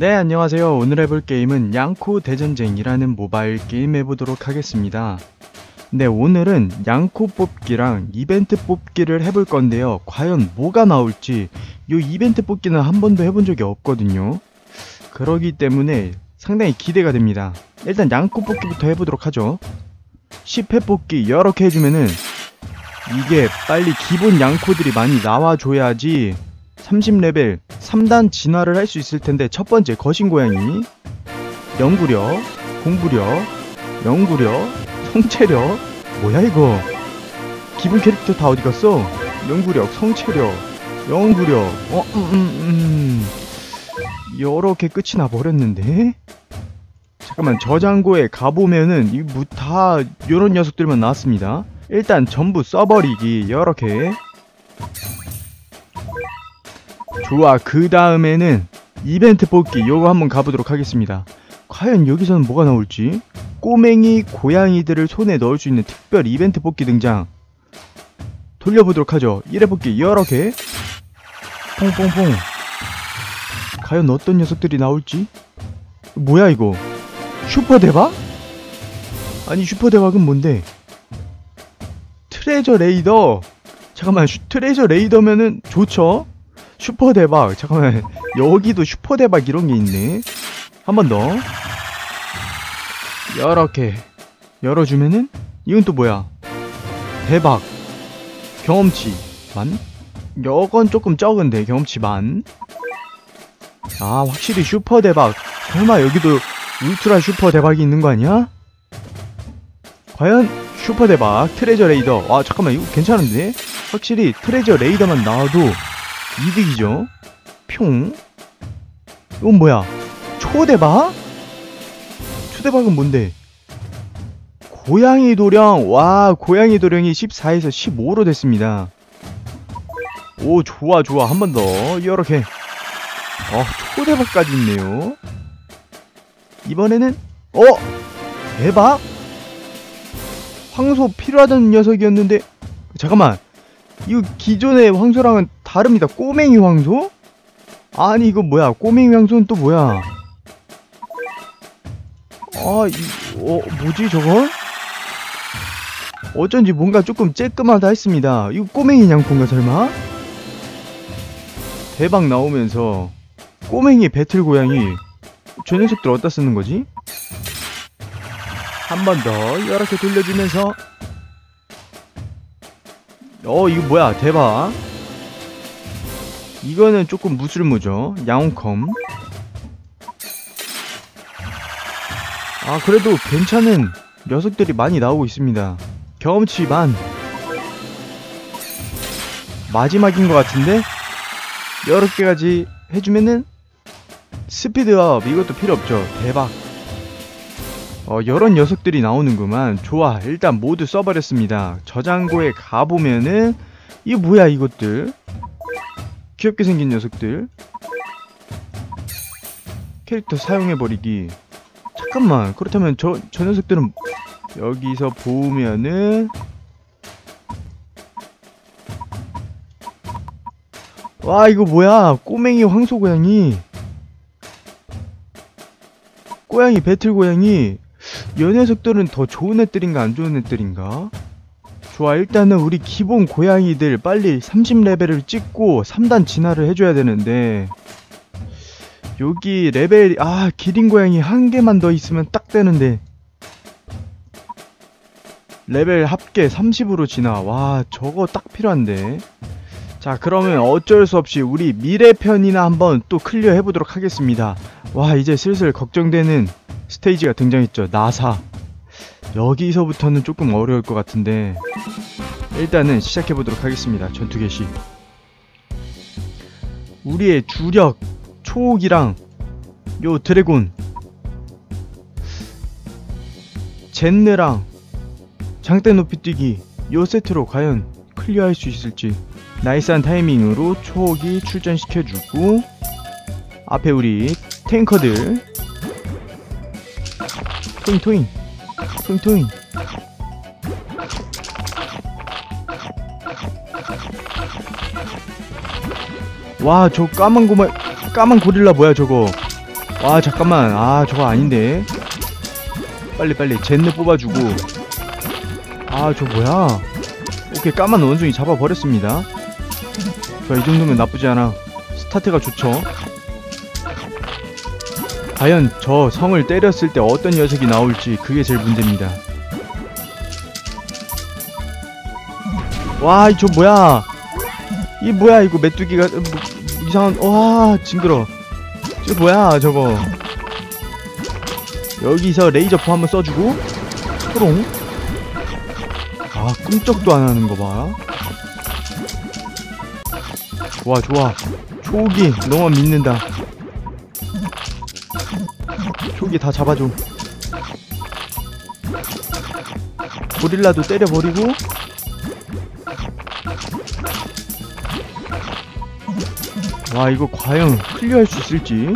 네, 안녕하세요. 오늘 해볼 게임은 양코 대전쟁이라는 모바일 게임 해보도록 하겠습니다. 네, 오늘은 양코 뽑기랑 이벤트 뽑기를 해볼 건데요. 과연 뭐가 나올지 이 이벤트 뽑기는 한 번도 해본 적이 없거든요. 그러기 때문에 상당히 기대가 됩니다. 일단 양코 뽑기부터 해보도록 하죠. 10회 뽑기 여러 개 해주면은 이게 빨리 기본 양코들이 많이 나와줘야지 30레벨 3단 진화를 할 수 있을 텐데 첫 번째 거신고양이. 영구력 공부력 영구력 성체력 뭐야 이거? 기본 캐릭터 다 어디 갔어? 영구력 성체력 영구력 어 음, 음, 음. 여러 개 끝이 나 버렸는데? 잠깐만 저장고에 가보면은 이다 요런 녀석들만 나왔습니다. 일단 전부 써버리기 여러 개 좋아 그 다음에는 이벤트 뽑기 요거 한번 가보도록 하겠습니다. 과연 여기서는 뭐가 나올지? 꼬맹이 고양이들을 손에 넣을 수 있는 특별 이벤트 뽑기 등장. 돌려보도록 하죠. 1회 뽑기 여러 개. 퐁퐁퐁. 과연 어떤 녀석들이 나올지? 뭐야 이거? 슈퍼 대박? 아니 슈퍼 대박은 뭔데? 트레저 레이더. 잠깐만 슈, 트레저 레이더면은 좋죠 슈퍼 대박. 잠깐만. 여기도 슈퍼 대박 이런 게 있네. 한 번 더. 이렇게 열어주면은 이건 또 뭐야? 대박. 경험치 만? 여건 조금 적은데 경험치 만아 확실히 슈퍼 대박. 설마 여기도 울트라 슈퍼 대박이 있는 거 아니야? 과연 슈퍼 대박 트레저 레이더. 와 잠깐만. 이거 괜찮은데? 확실히 트레저 레이더만 나와도 이득이죠. 평. 이건 뭐야? 초대박? 초대박은 뭔데? 고양이 도령. 와, 고양이 도령이 14에서 15로 됐습니다. 오, 좋아, 좋아. 한 번 더. 이렇게. 어, 초대박까지 있네요. 이번에는, 어! 대박? 황소 필요하던 녀석이었는데, 잠깐만. 이거 기존의 황소랑은 다릅니다. 꼬맹이 황소? 아니 이거 뭐야? 꼬맹이 황소는 또 뭐야? 아, 이, 어, 뭐지 저건? 어쩐지 뭔가 조금 쬐끔하다 했습니다. 이거 꼬맹이 냥콘가 설마? 대박 나오면서 꼬맹이 배틀 고양이 저 녀석들 어디다 쓰는 거지? 한 번 더 이렇게 돌려주면서 어 이거 뭐야 대박 이거는 조금 무술무죠 양홍컴 아 그래도 괜찮은 녀석들이 많이 나오고 있습니다 경험치 만 마지막인 것 같은데 여러 개까지 해주면은 스피드업 이것도 필요 없죠 대박 어, 여러 녀석들이 나오는구만. 좋아. 일단 모두 써버렸습니다. 저장고에 가보면은, 이게 뭐야, 이것들. 귀엽게 생긴 녀석들. 캐릭터 사용해버리기. 잠깐만. 그렇다면 저, 저 녀석들은 여기서 보면은, 와, 이거 뭐야. 꼬맹이 황소고양이. 고양이 배틀 고양이 여 녀석들은 더 좋은 애들인가 안 좋은 애들인가? 좋아 일단은 우리 기본 고양이들 빨리 30레벨을 찍고 3단 진화를 해줘야 되는데. 여기 레벨 아 기린 고양이 한 개만 더 있으면 딱 되는데. 레벨 합계 30으로 진화. 와 저거 딱 필요한데. 자 그러면 어쩔 수 없이 우리 미래 편이나 한번 또 클리어 해보도록 하겠습니다. 와 이제 슬슬 걱정되는 스테이지가 등장했죠. 나사. 여기서부터는 조금 어려울 것 같은데 일단은 시작해보도록 하겠습니다. 전투 개시. 우리의 주력 초옥이랑 요 드래곤 젠느랑 장대 높이 뛰기 요 세트로 과연 클리어할 수 있을지 나이스한 타이밍으로 초옥이 출전시켜주고 앞에 우리 탱커들 토잉 토잉 토잉 토잉 와저 까만 고마 까만 고릴라 뭐야 저거? 와 잠깐만. 아 저거 아닌데. 빨리 빨리. 젠느 뽑아주고. 아 저 뭐야? 오케이 까만 원숭이 잡아버렸습니다. 좋아 이 정도면 나쁘지 않아. 스타트가 좋죠 과연 저 성을 때렸을 때 어떤 녀석이 나올지 그게 제일 문제입니다 와, 이저 뭐야? 이 뭐야 이거 메뚜기가 뭐, 이상한 와 징그러. 저 뭐야 저거? 여기서 레이저포 한번 써주고 초롱. 아 꿈쩍도 안 하는 거 봐. 좋아 좋아. 초기 너만 믿는다. 초기 다 잡아줘. 고릴라도 때려버리고. 와 이거 과연 클리어할 수 있을지.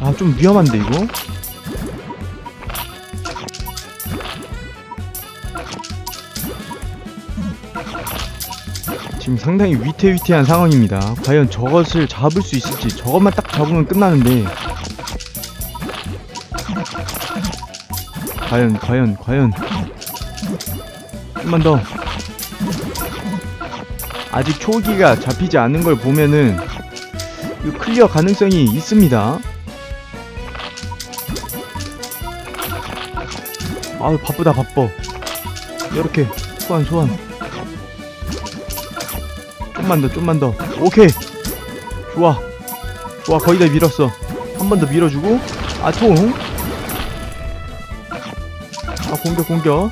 아 좀 위험한데 이거? 지금 상당히 위태위태한 상황입니다. 과연 저것을 잡을 수 있을지. 저것만 딱 잡으면 끝나는데 과연 과연 과연 좀만 더 아직 초기가 잡히지 않는 걸 보면은 이 클리어 가능성이 있습니다. 아유 바쁘다 바빠. 이렇게 소환 소환. 좀만 더 좀만 더. 오케이. 좋아. 좋아 거의 다 밀었어. 한 번 더 밀어주고 아통. 아 공격 공격.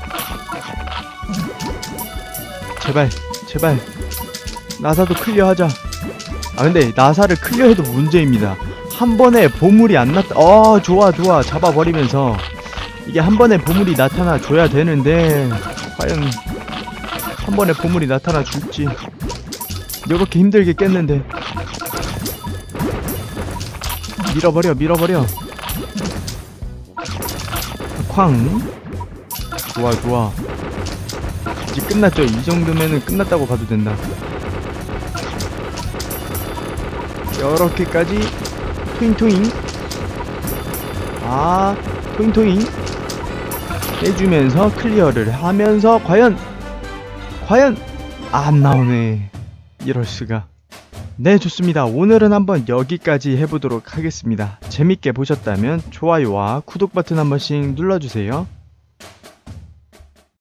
제발 제발 나사도 클리어하자. 아 근데 나사를 클리어해도 문제입니다. 한 번에 보물이 안 났다. 어 좋아 좋아 잡아버리면서 이게 한 번에 보물이 나타나 줘야 되는데 과연 한 번에 보물이 나타나 줄지 이렇게 힘들게 깼는데 밀어버려 밀어버려 쾅 좋아 좋아. 이제 끝났죠? 이 정도면은 끝났다고 봐도 된다. 이렇게까지 토잉토잉. 아 토잉토잉. 해주면서 클리어를 하면서 과연 과연 안 나오네. 이럴수가. 네 좋습니다. 오늘은 한번 여기까지 해보도록 하겠습니다. 재밌게 보셨다면 좋아요와 구독 버튼 한 번씩 눌러주세요